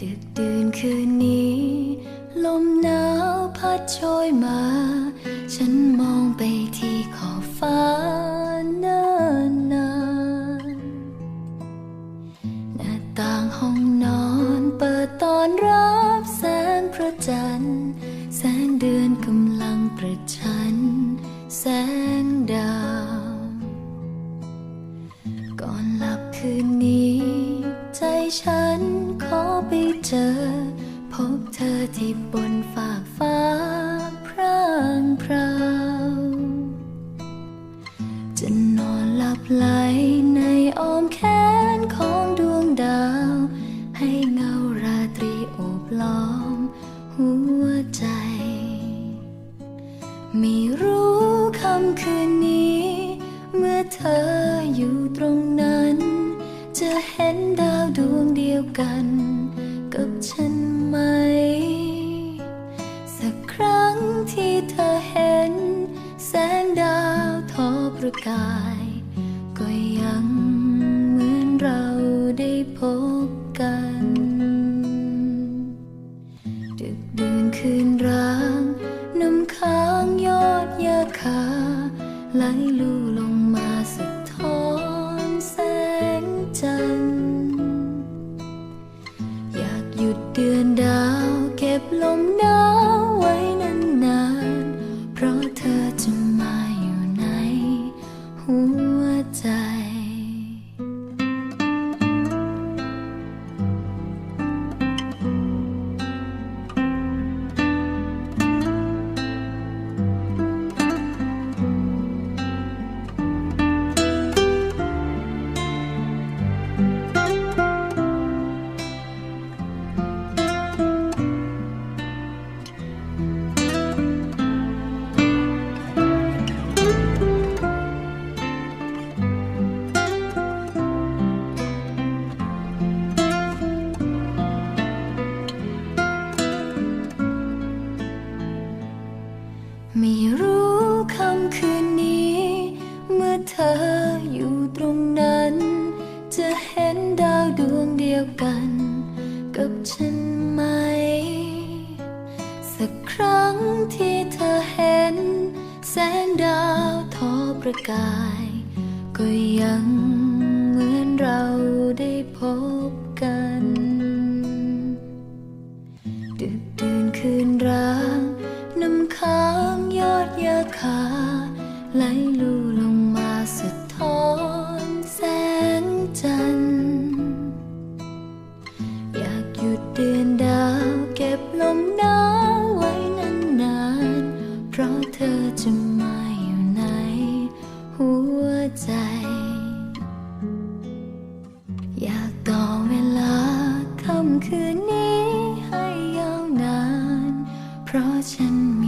ำคืนนี้ ลมหนาวพัดโชยมา ฉันมองไปที่ขอบฟ้าเนินนานหน้าต่างห้องนอนเปิดตอนรับแสงพระจันทร์ แสงเดือนกำลังประชัน แสงดาว ก่อนหลับคืนนี้ ใจฉัน นฝากฟ้าพร่างพราวจะนอนหลับไหลในอ้อมแขนของดวงดาว ให้เงาราตรีโอบล้อมหัวใจ ไม่รู้คำคืนนี้ เมื่อเธออยู่ตรงนั้น จะเห็นดาวดวงเดียวกัน กับฉันไหม ที่เธอเห็น แสงดาวทอประกาย ก็ยังเหมือนเราได้พบกัน ดึกดื่นคืนร้างน้ำค้างยอดยาคาไหลลู่ลงมาสะท้อนแสงจันทร์อยากหยุดเดือนดาวเก็บลมหนาว หั อเธออยู่ตรงนั้น จะเห็นดาวดวงเดียวกัน กับฉันไหม สักครั้งที่เธอเห็น แสงดาวทอประกาย ก็ยังเหมือนเราได้พบ จันทร์อยากหยุดเดือนดาวเก็บลมหนาวไว้นานๆ เพราะเธอจะมาอยู่ในหัวใจ อยากต่อเวลาค่ำคืนนี้ให้ยาวนาน เพราะฉันมี